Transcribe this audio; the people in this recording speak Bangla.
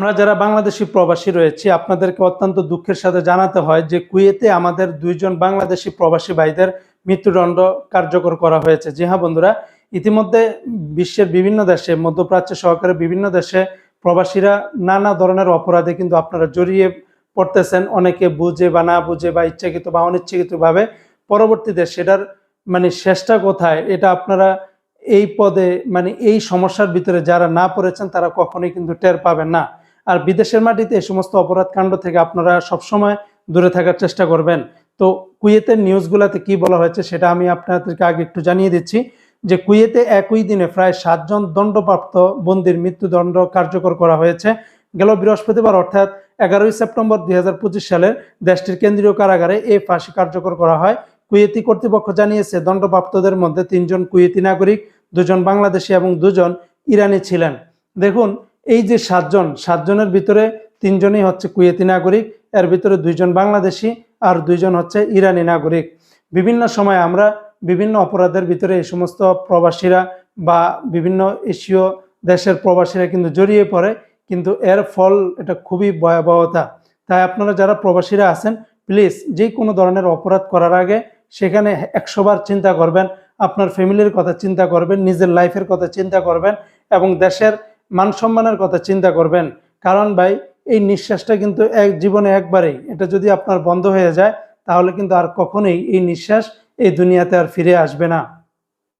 আমরা যারা বাংলাদেশি প্রবাসী রয়েছি, আপনাদেরকে অত্যন্ত দুঃখের সাথে জানাতে হয় যে কুয়েতে আমাদের দুইজন বাংলাদেশি প্রবাসী ভাইদের মৃত্যুদণ্ড কার্যকর করা হয়েছে। জি হ্যাঁ বন্ধুরা, ইতিমধ্যে বিশ্বের বিভিন্ন দেশে, মধ্যপ্রাচ্য সহকারে বিভিন্ন দেশে প্রবাসীরা নানা ধরনের অপরাধে কিন্তু আপনারা জড়িয়ে পড়তেছেন। অনেকে বুঝে বা না বুঝে বা ইচ্ছাকৃত বা অনিচ্ছাকৃতভাবে পরবর্তীতে সেটার মানে শেষটা কোথায়, এটা আপনারা এই পদে মানে এই সমস্যার ভিতরে যারা না পড়েছেন তারা কখনোই কিন্তু টের পাবেন না। আর বিদেশের মাটিতে এই সমস্ত অপরাধ কাণ্ড থেকে আপনারা সবসময় দূরে থাকার চেষ্টা করবেন। তো কুয়েতের নিউজগুলোতে কি বলা হয়েছে সেটা আমি আপনাদেরকে আগে একটু জানিয়ে দিচ্ছি যে কুয়েতে একই দিনে প্রায় সাতজন দণ্ডপ্রাপ্ত বন্দির মৃত্যুদণ্ড কার্যকর করা হয়েছে। গেল বৃহস্পতিবার অর্থাৎ এগারোই সেপ্টেম্বর দু হাজার পঁচিশ সালের দেশটির কেন্দ্রীয় কারাগারে এই ফাঁসি কার্যকর করা হয়। কুয়েতি কর্তৃপক্ষ জানিয়েছে, দণ্ডপ্রাপ্তদের মধ্যে তিনজন কুয়েতি নাগরিক, দুজন বাংলাদেশি এবং দুজন ইরানি ছিলেন। দেখুন এই যে সাতজন, সাতজনের ভিতরে তিনজনই হচ্ছে কুয়েতি নাগরিক, এর ভিতরে দুইজন বাংলাদেশি আর দুইজন হচ্ছে ইরানি নাগরিক। বিভিন্ন সময় আমরা বিভিন্ন অপরাধের ভিতরে এই সমস্ত প্রবাসীরা বা বিভিন্ন এশীয় দেশের প্রবাসীরা কিন্তু জড়িয়ে পড়ে, কিন্তু এর ফল এটা খুবই ভয়াবহতা। তাই আপনারা যারা প্রবাসীরা আছেন, প্লিজ যে কোনো ধরনের অপরাধ করার আগে সেখানে একশোবার চিন্তা করবেন, আপনার ফ্যামিলির কথা চিন্তা করবেন, নিজের লাইফের কথা চিন্তা করবেন এবং দেশের মান সম্মানের কথা চিন্তা করবেন। কারণ ভাই, এই নিঃশ্বাসটা কিন্তু এক জীবনে একবারেই। এটা যদি আপনার বন্ধ হয়ে যায়, তাহলে কিন্তু আর কখনোই এই নিঃশ্বাস এই দুনিয়াতে আর ফিরে আসবে না।